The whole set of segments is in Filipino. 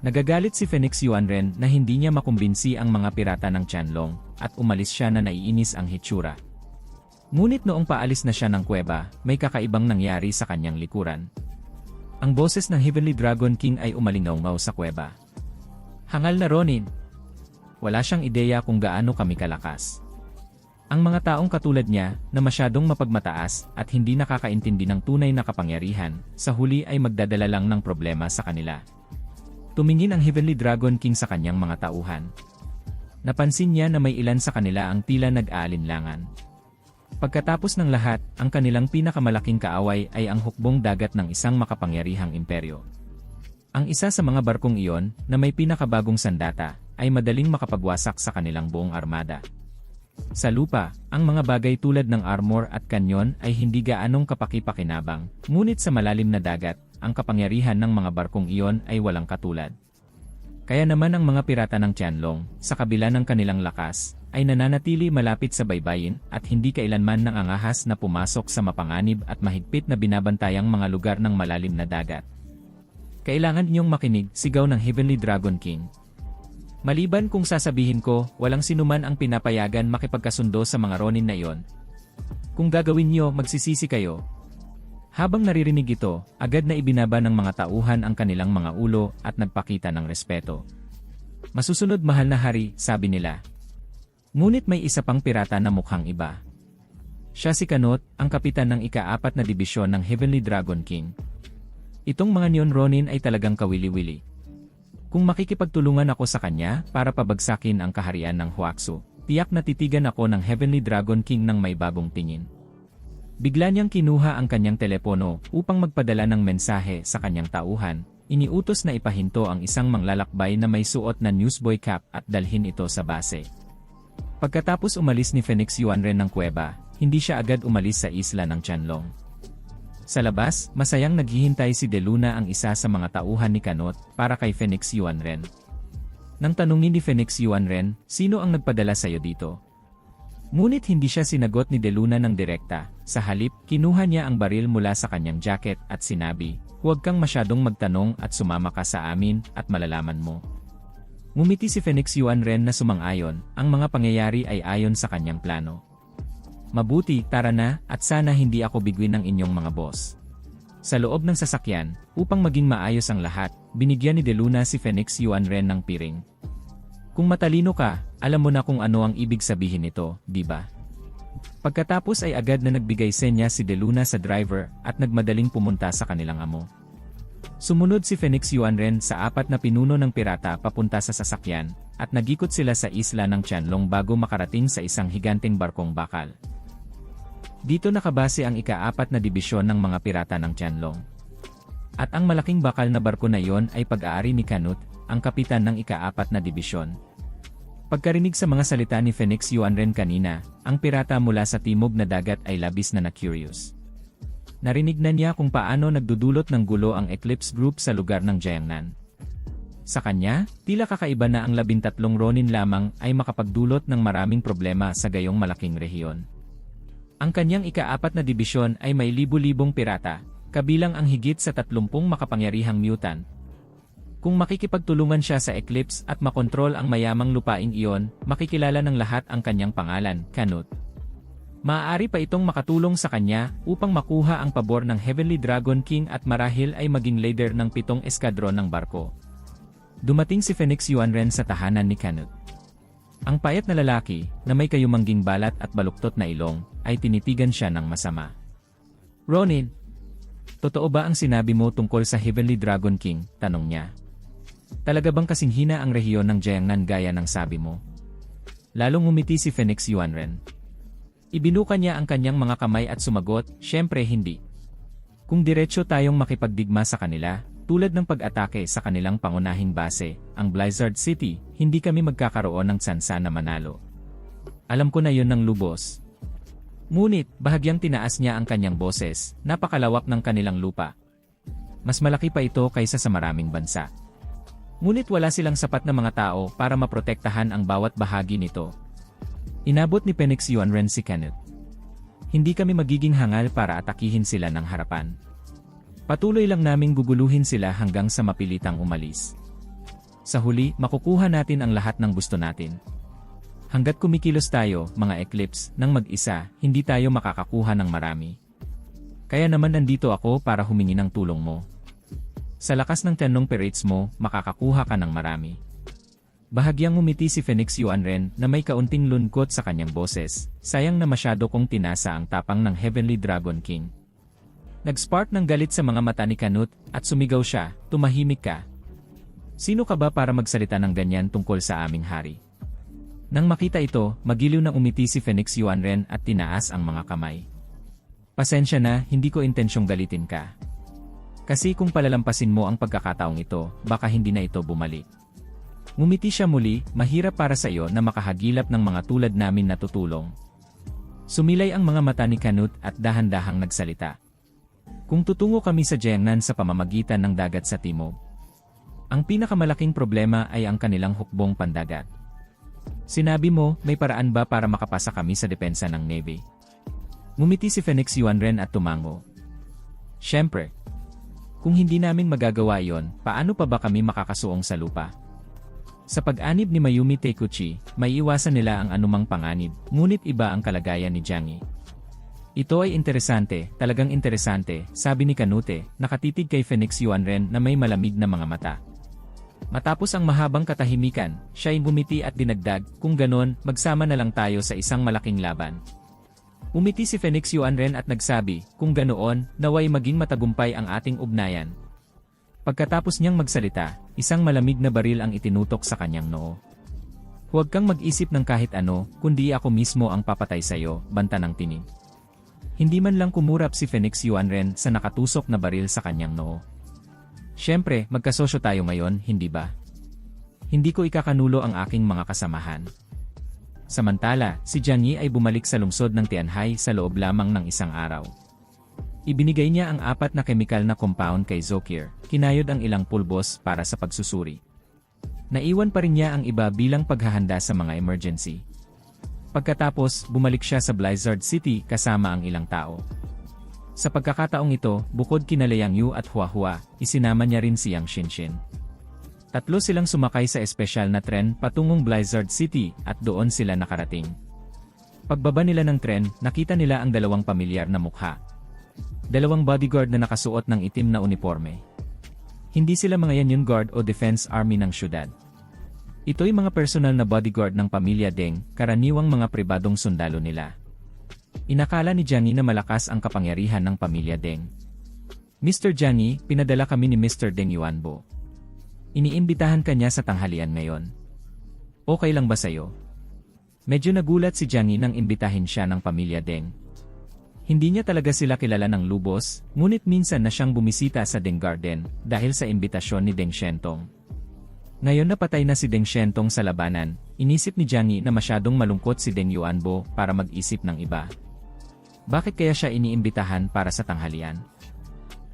Nagagalit si Phoenix Yuanren na hindi niya makumbinsi ang mga pirata ng Tianlong at umalis siya na naiinis ang hitsura. Ngunit noong paalis na siya ng kuweba, may kakaibang nangyari sa kanyang likuran. Ang boses ng Heavenly Dragon King ay umalingaw sa kuweba. Hangal na Ronin! Wala siyang ideya kung gaano kami kalakas. Ang mga taong katulad niya, na masyadong mapagmataas at hindi nakakaintindi ng tunay na kapangyarihan, sa huli ay magdadala lang ng problema sa kanila. Tumingin ang Heavenly Dragon King sa kanyang mga tauhan. Napansin niya na may ilan sa kanila ang tila nag-aalinlangan. Pagkatapos ng lahat, ang kanilang pinakamalaking kaaway ay ang hukbong dagat ng isang makapangyarihang imperyo. Ang isa sa mga barkong iyon, na may pinakabagong sandata, ay madaling makapagwasak sa kanilang buong armada. Sa lupa, ang mga bagay tulad ng armor at kanyon ay hindi gaanong kapaki-pakinabang, ngunit sa malalim na dagat, ang kapangyarihan ng mga barkong iyon ay walang katulad. Kaya naman ang mga pirata ng Tianlong, sa kabila ng kanilang lakas, ay nananatili malapit sa baybayin at hindi kailanman nang angahas na pumasok sa mapanganib at mahigpit na binabantayang mga lugar ng malalim na dagat. Kailangan ninyong makinig, sigaw ng Heavenly Dragon King. Maliban kung sasabihin ko, walang sinuman ang pinapayagan makipagkasundo sa mga ronin na iyon. Kung gagawin niyo, magsisisi kayo, habang naririnig ito, agad na ibinaba ng mga tauhan ang kanilang mga ulo at nagpakita ng respeto. Masusunod mahal na hari, sabi nila. Ngunit may isa pang pirata na mukhang iba. Siya si Kanot, ang kapitan ng ikaapat na dibisyon ng Heavenly Dragon King. Itong mga Neon Ronin ay talagang kawili-wili. Kung makikipagtulungan ako sa kanya para pabagsakin ang kaharian ng Huaxu, tiyak na titigan ako ng Heavenly Dragon King ng may bagong tingin. Bigla niyang kinuha ang kanyang telepono upang magpadala ng mensahe sa kanyang tauhan. Iniutos na ipahinto ang isang manglalakbay na may suot na newsboy cap at dalhin ito sa base. Pagkatapos umalis ni Phoenix Yuanren ng kuweba, hindi siya agad umalis sa isla ng Tianlong. Sa labas, masayang naghihintay si Deluna ang isa sa mga tauhan ni Kanot para kay Phoenix Yuanren. Nang tanungin ni Phoenix Yuanren, sino ang nagpadala sa'yo dito? Ngunit hindi siya sinagot ni Deluna ng direkta, sa halip, kinuha niya ang baril mula sa kanyang jacket at sinabi, Huwag kang masyadong magtanong at sumama ka sa amin at malalaman mo. Ngumiti si Phoenix Yuan Ren na sumang-ayon, ang mga pangyayari ay ayon sa kanyang plano. Mabuti, tara na, at sana hindi ako bigwin ng inyong mga boss. Sa loob ng sasakyan, upang maging maayos ang lahat, binigyan ni Deluna si Phoenix Yuan Ren ng piring. Kung matalino ka, alam mo na kung ano ang ibig sabihin nito, di ba? Pagkatapos ay agad na nagbigay senya si Deluna sa driver at nagmadaling pumunta sa kanilang amo. Sumunod si Phoenix Yuanren sa apat na pinuno ng pirata papunta sa sasakyan at nagikot sila sa isla ng Tianlong bago makarating sa isang higanteng barkong bakal. Dito nakabase ang ikaapat na dibisyon ng mga pirata ng Tianlong. At ang malaking bakal na barko na iyon ay pag-aari ni Canut, ang kapitan ng ikaapat na dibisyon. Pagkarinig sa mga salita ni Phoenix Yuanren kanina, ang pirata mula sa timog na dagat ay labis na na-curious. Narinig na niya kung paano nagdudulot ng gulo ang Eclipse Group sa lugar ng Jiangnan. Sa kanya, tila kakaiba na ang labintatlong ronin lamang ay makapagdulot ng maraming problema sa gayong malaking rehiyon. Ang kanyang ikaapat na dibisyon ay may libu-libong pirata, kabilang ang higit sa tatlumpung makapangyarihang mutant. Kung makikipagtulungan siya sa Eclipse at makontrol ang mayamang lupaing iyon, makikilala ng lahat ang kanyang pangalan, Canut. Maaari pa itong makatulong sa kanya upang makuha ang pabor ng Heavenly Dragon King at marahil ay maging leader ng pitong eskadron ng barko. Dumating si Phoenix Yuanren sa tahanan ni Canut. Ang payat na lalaki, na may kayumangging balat at baluktot na ilong, ay tinitigan siya ng masama. Ronin, totoo ba ang sinabi mo tungkol sa Heavenly Dragon King? Tanong niya. Talaga bang kasinghina ang rehiyon ng Jiangnan gaya ng sabi mo? Lalong umiti si Phoenix Yuanren. Ibinuka niya ang kanyang mga kamay at sumagot, syempre hindi. Kung diretsyo tayong makipagdigma sa kanila, tulad ng pag-atake sa kanilang pangunahing base, ang Blizzard City, hindi kami magkakaroon ng tsansa na manalo. Alam ko na yon ng lubos. Ngunit, bahagyang tinaas niya ang kanyang boses, napakalawak ng kanilang lupa. Mas malaki pa ito kaysa sa maraming bansa. Ngunit wala silang sapat na mga tao para maprotektahan ang bawat bahagi nito, Inabot ni Penix Yuanren si Kenneth. Hindi kami magiging hangal para atakihin sila ng harapan. Patuloy lang naming guguluhin sila hanggang sa mapilitang umalis. Sa huli, makukuha natin ang lahat ng gusto natin. Hanggat kumikilos tayo, mga eclipse, ng mag-isa, hindi tayo makakakuha ng marami. Kaya naman nandito ako para humingi ng tulong mo. Sa lakas ng tenong perits mo, makakakuha ka ng marami. Bahagyang umiti si Phoenix Yuanren na may kaunting lungkot sa kanyang boses. Sayang na masyado kong tinasa ang tapang ng Heavenly Dragon King. Nag-spark ng galit sa mga mata ni Canute at sumigaw siya, tumahimik ka. Sino ka ba para magsalita ng ganyan tungkol sa aming hari? Nang makita ito, magiliw na umiti si Phoenix Yuanren at tinaas ang mga kamay. Pasensya na, hindi ko intensyong galitin ka. Kasi kung palalampasin mo ang pagkakataong ito, baka hindi na ito bumalik. Ngumiti siya muli, mahirap para sa iyo na makahagilap ng mga tulad namin na tutulong. Sumilay ang mga mata ni Canute at dahan-dahang nagsalita. Kung tutungo kami sa Jiangnan sa pamamagitan ng dagat sa timog, ang pinakamalaking problema ay ang kanilang hukbong pandagat. Sinabi mo, may paraan ba para makapasa kami sa depensa ng Navy? Ngumiti si Phoenix Yuanren at tumango. Siyempre. Kung hindi namin magagawa yon, paano pa ba kami makakasuong sa lupa? Sa pag-anib ni Mayumi Teikuchi, may iwasan nila ang anumang panganib, ngunit iba ang kalagayan ni Jiangyi. Ito ay interesante, talagang interesante, sabi ni Kanute, nakatitig kay Phoenix Yuanren na may malamig na mga mata. Matapos ang mahabang katahimikan, siya ay bumiti at dinagdag, kung ganon, magsama na lang tayo sa isang malaking laban. Umiti si Phoenix Yuanren at nagsabi, kung ganoon, naway maging matagumpay ang ating ugnayan, Pagkatapos niyang magsalita, isang malamig na baril ang itinutok sa kanyang noo. Huwag kang mag-isip ng kahit ano, kundi ako mismo ang papatay sa iyo, banta ng tinig. Hindi man lang kumurap si Phoenix Yuanren sa nakatusok na baril sa kanyang noo. Siyempre, magkasosyo tayo ngayon, hindi ba? Hindi ko ikakanulo ang aking mga kasamahan. Samantala, si Jiang Yi ay bumalik sa lungsod ng Tianhai sa loob lamang ng isang araw. Ibinigay niya ang apat na kemikal na compound kay Zokir, kinayod ang ilang pulbos para sa pagsusuri. Naiwan pa rin niya ang iba bilang paghahanda sa mga emergency. Pagkatapos, bumalik siya sa Blizzard City kasama ang ilang tao. Sa pagkakataong ito, bukod kina Liang Yu at Hua Hua, isinama niya rin si Yang Shinshin. Tatlo silang sumakay sa espesyal na tren patungong Blizzard City at doon sila nakarating. Pagbaba nila ng tren, nakita nila ang dalawang pamilyar na mukha, dalawang bodyguard na nakasuot ng itim na uniforme. Hindi sila mga Union Guard o Defense Army ng syudad. Ito'y mga personal na bodyguard ng pamilya Deng, karaniwang mga pribadong sundalo nila. Inakala ni Jiangyi na malakas ang kapangyarihan ng pamilya Deng. Mr. Jiangyi, pinadala kami ni Mr. Deng Yuanbo. Iniimbitahan kanya sa tanghalian ngayon. Okay lang ba sa'yo? Medyo nagulat si Jiangyi nang imbitahin siya ng pamilya Deng. Hindi niya talaga sila kilala ng lubos, ngunit minsan na siyang bumisita sa Deng Garden dahil sa imbitasyon ni Deng Shentong. Ngayon napatay na si Deng Shentong sa labanan, inisip ni Jiangyi na masyadong malungkot si Deng Yuanbo para mag-isip ng iba. Bakit kaya siya iniimbitahan para sa tanghalian?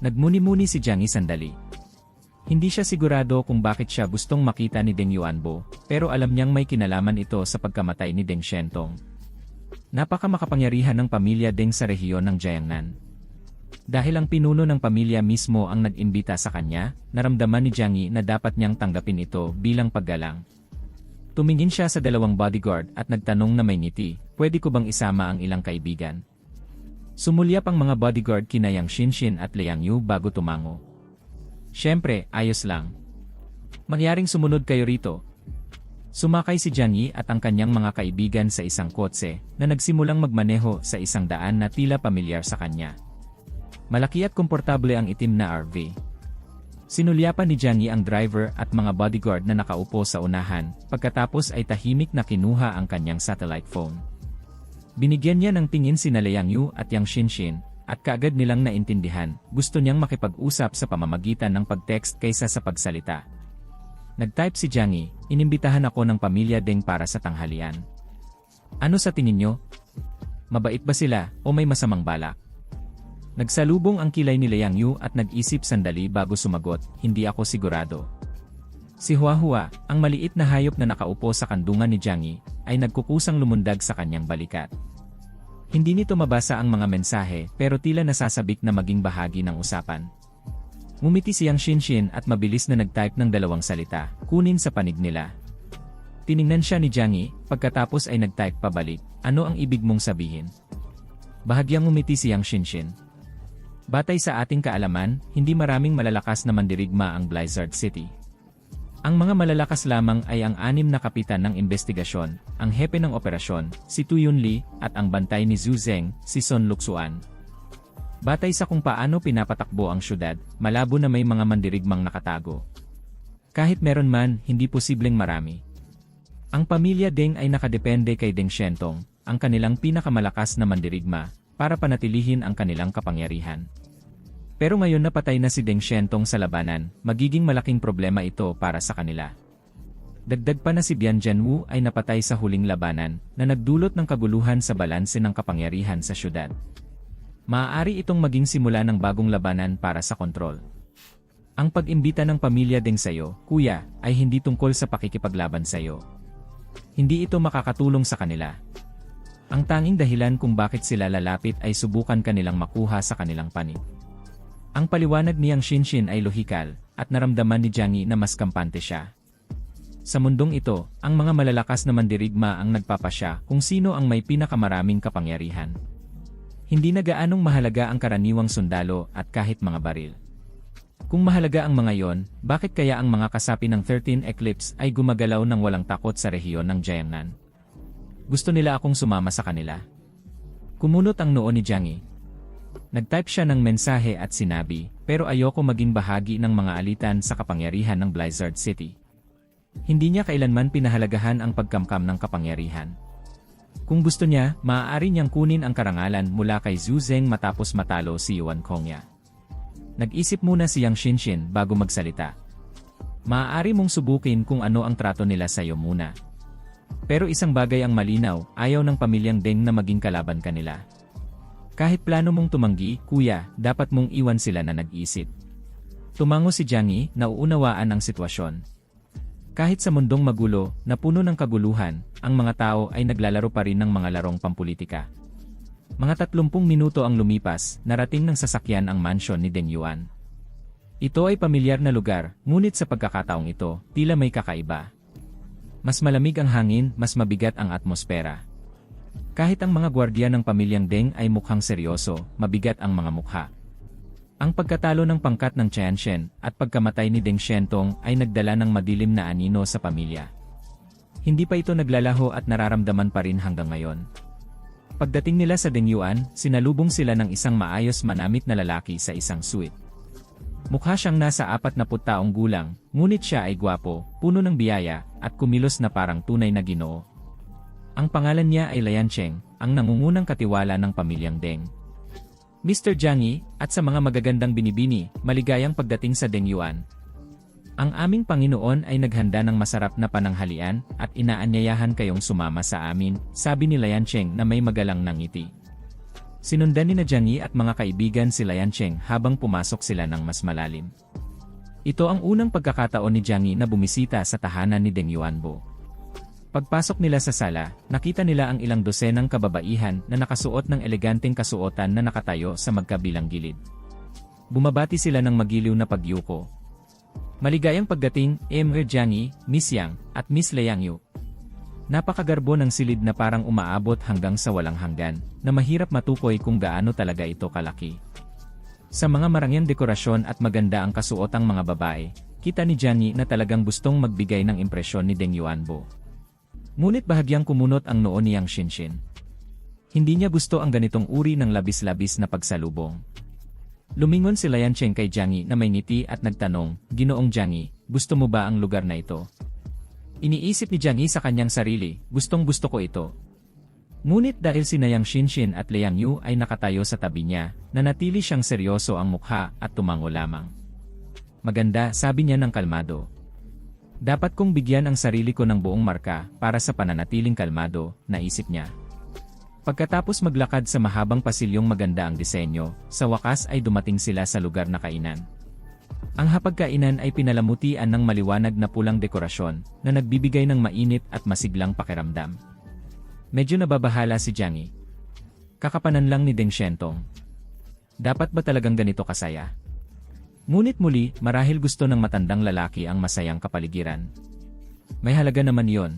Nagmuni-muni si Jiangyi sandali. Hindi siya sigurado kung bakit siya gustong makita ni Deng Yuanbo, pero alam niyang may kinalaman ito sa pagkamatay ni Deng Shentong. Napakamakapangyarihan ng pamilya Deng sa rehiyon ng Jiangnan. Dahil ang pinuno ng pamilya mismo ang nag-imbita sa kanya, naramdaman ni Jiangyi na dapat niyang tanggapin ito bilang paggalang. Tumingin siya sa dalawang bodyguard at nagtanong na may ngiti, pwede ko bang isama ang ilang kaibigan? Sumulyap ang mga bodyguard kina Yang Shinshin at Liang Yu bago tumango. Siyempre, ayos lang. Mangyaring sumunod kayo rito, Sumakay si Jiang Yi at ang kanyang mga kaibigan sa isang kotse na nagsimulang magmaneho sa isang daan na tila pamilyar sa kanya. Malaki at komportable ang itim na RV. Sinulyapan ni Jiang Yi ang driver at mga bodyguard na nakaupo sa unahan, pagkatapos ay tahimik na kinuha ang kanyang satellite phone. Binigyan niya ng tingin si Liang Yu at Yang Shinshin, at kaagad nilang naintindihan, gusto niyang makipag-usap sa pamamagitan ng pag-text kaysa sa pagsalita. Nag-type si Jiangyi, inimbitahan ako ng pamilya Deng para sa tanghalian. Ano sa tingin nyo? Mabait ba sila o may masamang balak? Nagsalubong ang kilay ni Liang Yu at nag-isip sandali bago sumagot, hindi ako sigurado. Si Hua Hua, ang maliit na hayop na nakaupo sa kandungan ni Jiangyi, ay nagkukusang lumundag sa kanyang balikat. Hindi nito mabasa ang mga mensahe pero tila nasasabik na maging bahagi ng usapan. Ngumiti siyang Shinshin at mabilis na nag-type ng dalawang salita, kunin sa panig nila. Tiningnan siya ni Jiangyi, pagkatapos ay nag-type pabalik, ano ang ibig mong sabihin? Bahagyang ngumiti siyang Shinshin. Batay sa ating kaalaman, hindi maraming malalakas na mandirigma ang Blizzard City. Ang mga malalakas lamang ay ang anim na kapitan ng investigasyon, ang hepe ng operasyon, si Tu Yunli, at ang bantay ni Zhu Zeng, si Son Luxuan. Batay sa kung paano pinapatakbo ang syudad, malabo na may mga mandirigmang nakatago. Kahit meron man, hindi posibleng marami. Ang pamilya Deng ay nakadepende kay Deng Shentong, ang kanilang pinakamalakas na mandirigma, para panatilihin ang kanilang kapangyarihan. Pero ngayon napatay na si Deng Shentong sa labanan, magiging malaking problema ito para sa kanila. Dagdag pa na si Bian Jianwu ay napatay sa huling labanan na nagdulot ng kaguluhan sa balanse ng kapangyarihan sa syudad. Maaari itong maging simula ng bagong labanan para sa kontrol. Ang pag-imbita ng pamilya Deng sa'yo, kuya, ay hindi tungkol sa pakikipaglaban sa'yo. Hindi ito makakatulong sa kanila. Ang tanging dahilan kung bakit sila lalapit ay subukan kanilang makuha sa kanilang panig. Ang paliwanag niyang Shinshin ay lohikal, at naramdaman ni Jiangyi na mas kampante siya. Sa mundong ito, ang mga malalakas na mandirigma ang nagpapasya kung sino ang may pinakamaraming kapangyarihan. Hindi na gaanong mahalaga ang karaniwang sundalo at kahit mga baril. Kung mahalaga ang mga yon, bakit kaya ang mga kasapi ng 13 Eclipse ay gumagalaw ng walang takot sa rehiyon ng Jiangnan? Gusto nila akong sumama sa kanila. Kumunot ang noo ni Jiangyi. Nag-type siya ng mensahe at sinabi, pero ayoko maging bahagi ng mga alitan sa kapangyarihan ng Blizzard City. Hindi niya kailanman pinahalagahan ang pagkamkam ng kapangyarihan. Kung gusto niya, maaari niyang kunin ang karangalan mula kay Zhu Zeng matapos matalo si Yuan Kongya. Nag-isip muna siyang Shinshin bago magsalita. Maaari mong subukin kung ano ang trato nila sa iyo muna. Pero isang bagay ang malinaw, ayaw ng pamilyang Deng na maging kalaban kanila. Kahit plano mong tumanggi, kuya, dapat mong iwan sila na nag-isip. Tumango si Jiangyi, nauunawaan ang sitwasyon. Kahit sa mundong magulo, na puno ng kaguluhan, ang mga tao ay naglalaro pa rin ng mga larong pampulitika. Mga 30 minuto ang lumipas, narating ng sasakyan ang mansyon ni Deng Yuan. Ito ay pamilyar na lugar, ngunit sa pagkakataong ito, tila may kakaiba. Mas malamig ang hangin, mas mabigat ang atmosfera. Kahit ang mga gwardiya ng pamilyang Deng ay mukhang seryoso, mabigat ang mga mukha. Ang pagkatalo ng pangkat ng Tianchen at pagkamatay ni Deng Shentong ay nagdala ng madilim na anino sa pamilya. Hindi pa ito naglalaho at nararamdaman pa rin hanggang ngayon. Pagdating nila sa Dengyuan, sinalubong sila ng isang maayos manamit na lalaki sa isang suite. Mukha siyang nasa apat na taong gulang, ngunit siya ay gwapo, puno ng biyaya, at kumilos na parang tunay na ginoo. Ang pangalan niya ay Lian Cheng, ang nangungunang katiwala ng pamilyang Deng. Mr. Jiangyi, at sa mga magagandang binibini, maligayang pagdating sa Dengyuan. Ang aming Panginoon ay naghanda ng masarap na pananghalian at inaanyayahan kayong sumama sa amin, sabi ni Lian Cheng na may magalang ng ngiti. Sinundan ni na Jiangyi at mga kaibigan si Lian Cheng habang pumasok sila ng mas malalim. Ito ang unang pagkakataon ni Jiangyi na bumisita sa tahanan ni Deng Yuanbo. Pagpasok nila sa sala, nakita nila ang ilang dosenang kababaihan na nakasuot ng eleganteng kasuotan na nakatayo sa magkabilang gilid. Bumabati sila ng magiliw na pagyuko. Maligayang pagdating, Emre Jiangyi, Miss Yang, at Miss Liang Yu. Napakagarbo ng silid na parang umaabot hanggang sa walang hanggan, na mahirap matukoy kung gaano talaga ito kalaki. Sa mga marangyang dekorasyon at maganda ang kasuotang mga babae, kita ni Jiangyi na talagang gustong magbigay ng impresyon ni Deng Yuanbo. Ngunit bahagyang kumunot ang noo niyang Shinshin. Hindi niya gusto ang ganitong uri ng labis-labis na pagsalubong. Lumingon si Lian Cheng kay Jiangyi na may ngiti at nagtanong, Ginoong Jiangyi, gusto mo ba ang lugar na ito? Iniisip ni Jiangyi sa kanyang sarili, gustong gusto ko ito. Ngunit dahil si Nayang Shinshin at Liang Yu ay nakatayo sa tabi niya, nanatili siyang seryoso ang mukha at tumango lamang. Maganda, sabi niya ng kalmado. Dapat kong bigyan ang sarili ko ng buong marka para sa pananatiling kalmado, naisip niya. Pagkatapos maglakad sa mahabang pasilyong maganda ang disenyo, sa wakas ay dumating sila sa lugar na kainan. Ang hapagkainan ay pinalamutian ng maliwanag na pulang dekorasyon na nagbibigay ng mainit at masiglang pakiramdam. Medyo nababahala si Jiangyi. Kakapanan lang ni Deng Shentong. Dapat ba talagang ganito kasaya? Ngunit muli, marahil gusto ng matandang lalaki ang masayang kapaligiran. May halaga naman yon.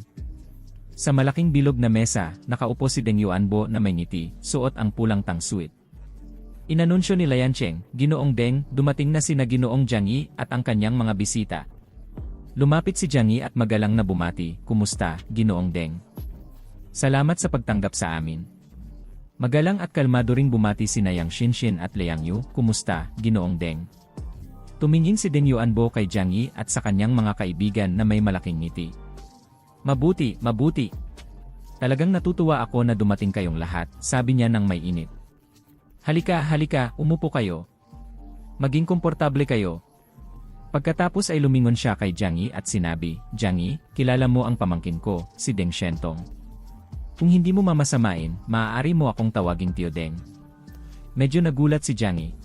Sa malaking bilog na mesa, nakaupo si Deng Yuanbo na may ngiti, suot ang pulang tangsuit. Inanunsyo ni Lian Cheng, Ginoong Deng, dumating na sina Ginoong Jiang Yi at ang kanyang mga bisita. Lumapit si Jiang Yi at magalang na bumati, Kumusta, Ginoong Deng? Salamat sa pagtanggap sa amin. Magalang at kalmado ring bumati si Yang Shinshin at Liang Yu, Kumusta, Ginoong Deng? Tumingin si Deng Yuanbo kay Jiang Yi at sa kanyang mga kaibigan na may malaking ngiti. Mabuti, mabuti. Talagang natutuwa ako na dumating kayong lahat, sabi niya nang may init. Halika, halika, umupo kayo. Maging komportable kayo. Pagkatapos ay lumingon siya kay Jiang Yi at sinabi, Jiang Yi, kilala mo ang pamangkin ko, si Deng Shentong. Kung hindi mo mamasamain, maaari mo akong tawaging Tio Deng. Medyo nagulat si Jiang Yi.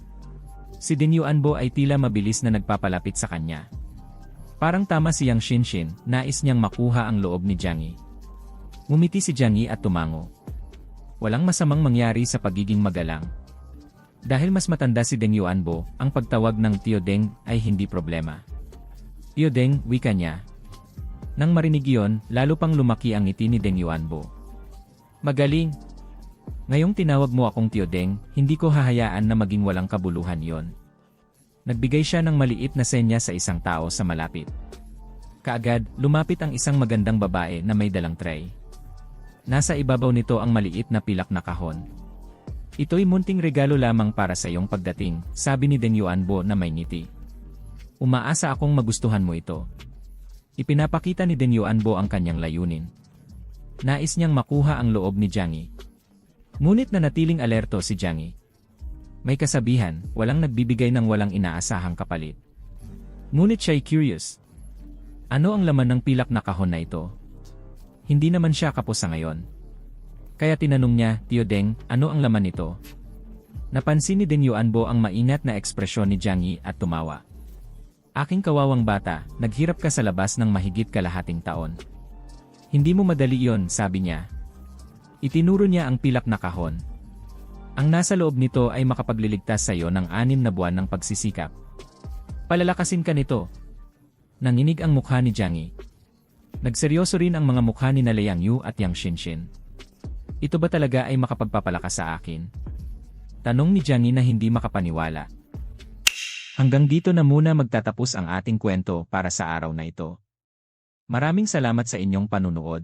Si Ding Yuanbo ay tila mabilis na nagpapalapit sa kanya. Parang tama si Yang Shinshin, nais niyang makuha ang loob ni Jiang Yi. Ngumiti si Jiang Yi at tumango. Walang masamang mangyari sa pagiging magalang. Dahil mas matanda si Deng Yuanbo, ang pagtawag ng Tio Deng ay hindi problema. Tio Deng, wika niya. Nang marinig iyon, lalo pang lumaki ang ngiti ni Deng Yuanbo. Magaling! Ngayong tinawag mo akong Tio Deng, hindi ko hahayaan na maging walang kabuluhan yon. Nagbigay siya ng maliit na senya sa isang tao sa malapit. Kaagad, lumapit ang isang magandang babae na may dalang tray. Nasa ibabaw nito ang maliit na pilak na kahon. Ito'y munting regalo lamang para sa iyong pagdating, sabi ni Deng Yuanbo na may ngiti. Umaasa akong magustuhan mo ito. Ipinapakita ni Deng Yuanbo ang kanyang layunin. Nais niyang makuha ang loob ni Jiang. Ngunit nanatiling alerto si Jiang Yi. May kasabihan, walang nagbibigay ng walang inaasahang kapalit. Ngunit siya'y curious. Ano ang laman ng pilak na kahon na ito? Hindi naman siya kapos sa ngayon. Kaya tinanong niya, Tio Deng, ano ang laman nito? Napansin ni Deng Yuanbo ang maingat na ekspresyon ni Jiang at tumawa. Aking kawawang bata, naghirap ka sa labas ng mahigit kalahating taon. Hindi mo madali yon, sabi niya. Itinuro niya ang pilak na kahon, ang nasa loob nito ay makapagliligtas sa iyo ng anim na buwan ng pagsisikap. Palalakasin ka nito. Nanginig ang mukha ni Jiang Yi. Nagseryoso rin ang mga mukha ni na Yu at Yang Shinshin. Ito ba talaga ay makapagpapalakas sa akin? Tanong ni Jiang Yi na hindi makapaniwala. Hanggang dito na muna magtatapos ang ating kwento para sa araw na ito. Maraming salamat sa inyong panunood.